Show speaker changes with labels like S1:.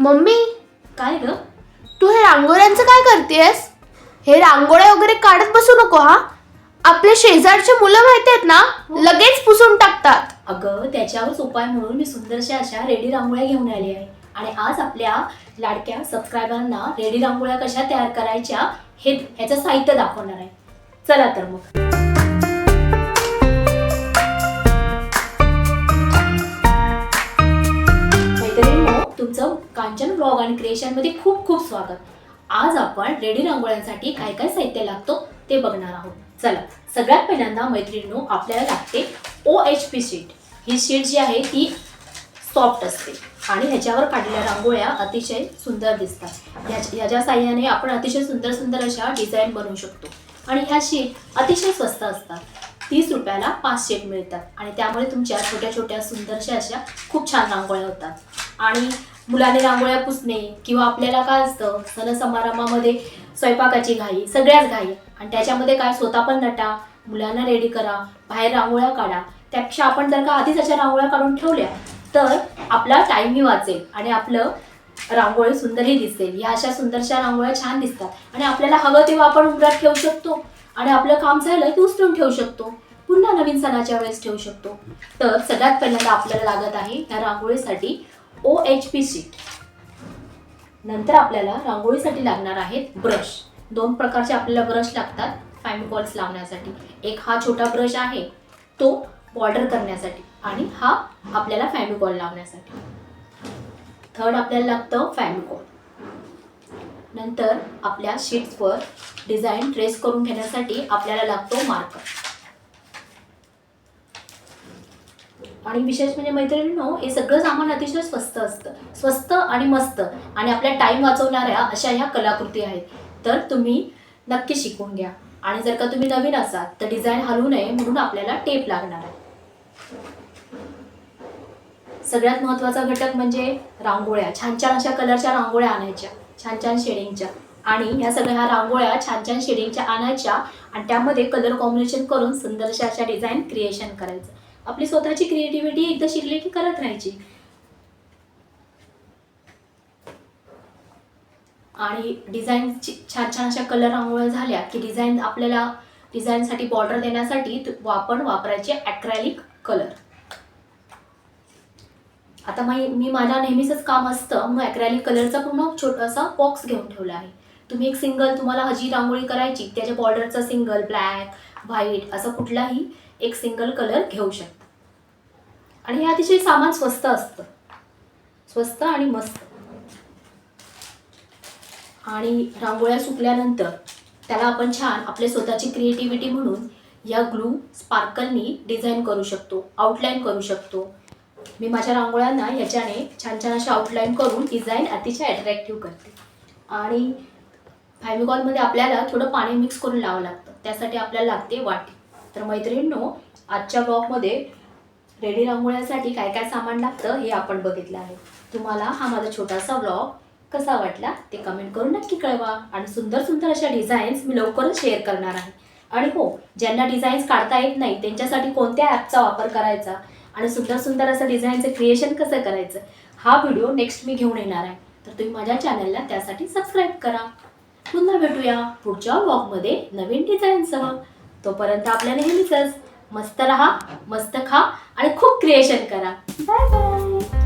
S1: Mummy?
S2: काय ग?
S1: तू हे रांगोळ्यांचं काय करतेस हे रांगोळ्या वगैरे काढत बसू नको हा? आपले शेजारचे मुलं माहिती आहेत ना लगेच पुसून टाकतात.
S2: अगं त्याच्यावरच उपाय म्हणून मी सुंदरशा अशा रेडी रांगोळ्या घेऊन आली आहे. आणि आज आपल्या लाडक्या सबस्क्रायबरांना रेडी रांगोळ्या कशा तयार करायच्या हे ह्याचं साहित्य दाखवणार आहे. चला तर मग. कांचन ब्लॉग आणि क्रिएशनमध्ये खूप खूप स्वागत. आज आपण रेडी रांगोळ्यांसाठी काय काय साहित्य लागतो ते बघणार आहोत. चला सगळ्यात पहिल्यांदा मैत्रिणीनो आपल्याला लागते ओ एच पी शीट ही शीट जी आहे ती सॉफ्ट असते आणि ह्याच्यावर काढलेल्या रांगोळ्या अतिशय सुंदर दिसतात. ह्याच्या याच्या साह्याने आपण अतिशय सुंदर सुंदर अशा डिझाईन बनवू शकतो. आणि ह्या शीट अतिशय स्वस्त असतात. तीस रुपयाला पाच शीट मिळतात. आणि त्यामुळे तुमच्या छोट्या छोट्या सुंदरशा अशा खूप छान रांगोळ्या होतात. आणि मुलाने रांगोळ्या पुसणे किंवा आपल्याला काय असतं सण समारंभामध्ये स्वयंपाकाची घाई सगळ्याच घाई. आणि त्याच्यामध्ये काय? स्वतः पण नटा मुलांना रेडी करा बाहेर रांगोळ्या काढा. त्यापेक्षा आपण जर का आधीच अशा रांगोळ्या काढून ठेवल्या तर आपला टाईमही वाचेल आणि आपलं रांगोळी सुंदरही दिसेल. ह्या अशा सुंदरशा रांगोळ्या छान दिसतात. आणि आपल्याला हवं तेव्हा आपण उमरात ठेवू शकतो आणि आपलं काम झालं की उचलून ठेवू शकतो. पुन्हा नवीन सणाच्या वेळेस ठेवू शकतो. तर सगळ्यात पहिल्यांदा आपल्याला लागत आहे त्या रांगोळीसाठी ओ एच पी सीट नंतर आपल्याला रांगोळीसाठी लागणार आहेत ब्रश दोन प्रकारचे आपल्याला ब्रश लागतात फॅमिकॉल्स लावण्यासाठी. एक हा छोटा ब्रश आहे तो बॉर्डर करण्यासाठी आणि हा आपल्याला फॅमिकॉल लावण्यासाठी. थर्ड आपल्याला लागतं फॅमिकॉल नंतर आपल्या शीट्सवर डिझाईन ट्रेस करून घेण्यासाठी आपल्याला लागतो मार्कर आणि विशेष म्हणजे मैत्रिणींनो हे सगळं सामान अतिशय स्वस्त असतं. स्वस्त आणि मस्त. आणि आपल्या टाईम वाचवणाऱ्या अशा ह्या कलाकृती आहेत. तर तुम्ही नक्की शिकून घ्या. आणि जर का तुम्ही नवीन असाल तर डिझाईन हलवू नये म्हणून आपल्याला टेप लागणार आहे. सगळ्यात महत्त्वाचा घटक म्हणजे रांगोळ्या. छान छान अशा कलरच्या रांगोळ्या आणायच्या. छान छान शेडिंगच्या आणि ह्या सगळ्या ह्या रांगोळ्या छान छान शेडिंगच्या आणायच्या आणि त्यामध्ये कलर कॉम्बिनेशन करून सुंदरशा अशा डिझाईन क्रिएशन करायचं. आपली स्वतःची क्रिएटिव्हिटी एकदा शिकली की करत राहायची. आणि डिझाईन छान छान अशा कलर आंघोळ झाल्या की डिझाईन आपल्याला डिझाईनसाठी बॉर्डर देण्यासाठी आपण वापरायचे ॲक्रॅलिक कलर आता मी मी माझ्या नेहमीचंच काम असतं मग ॲक्रॅलिक कलरचा पूर्ण छोटासा बॉक्स घेऊन ठेवला आहे. तुम्ही एक सिंगल तुम्हाला हजी रांगोळी करायची त्याच्या बॉर्डरचा सिंगल ब्लॅक व्हाईट असं कुठलाही एक सिंगल कलर घेऊ शकता. आणि हे अतिशय सामान स्वस्त असतं. स्वस्त आणि मस्त. आणि रांगोळ्या सुकल्यानंतर त्याला आपण छान आपल्या स्वतःची क्रिएटिव्हिटी म्हणून या ग्लू स्पार्कलनी डिझाईन करू शकतो आउटलाईन करू शकतो. मी माझ्या रांगोळ्यांना ह्याच्याने छान छान अशा आउटलाईन करून डिझाईन अतिशय अट्रॅक्टिव्ह करते. आणि फायमिकॉलमध्ये आपल्याला थोडं पाणी मिक्स करून लावावं लागतं. त्यासाठी आपल्याला लागते वाटी. तर मैत्रिणींनो आजच्या ब्लॉगमध्ये रेडी रांगोळ्यासाठी काय काय सामान लागतं हे आपण बघितलं आहे. तुम्हाला हा माझा छोटासा ब्लॉग कसा वाटला ते कमेंट करून नक्की कळवा. आणि सुंदर सुंदर अशा डिझाईन्स मी लवकरच शेअर करणार आहे. आणि हो ज्यांना डिझाईन्स काढता येत नाही त्यांच्यासाठी कोणत्या ॲपचा वापर करायचा? आणि सुंदर सुंदर असं डिझाईनचं क्रिएशन कसं करायचं? हा व्हिडिओ नेक्स्ट मी घेऊन येणार आहे. तर तुम्ही माझ्या चॅनलला त्यासाठी सबस्क्राईब करा. पुन्हा भेटूया पुढच्या ब्लॉगमध्ये नवीन डिझाईनसह तोपर्यंत आपल्या नेहमीच मस्त राहा मस्त खा आणि खूप क्रिएशन करा. Bye bye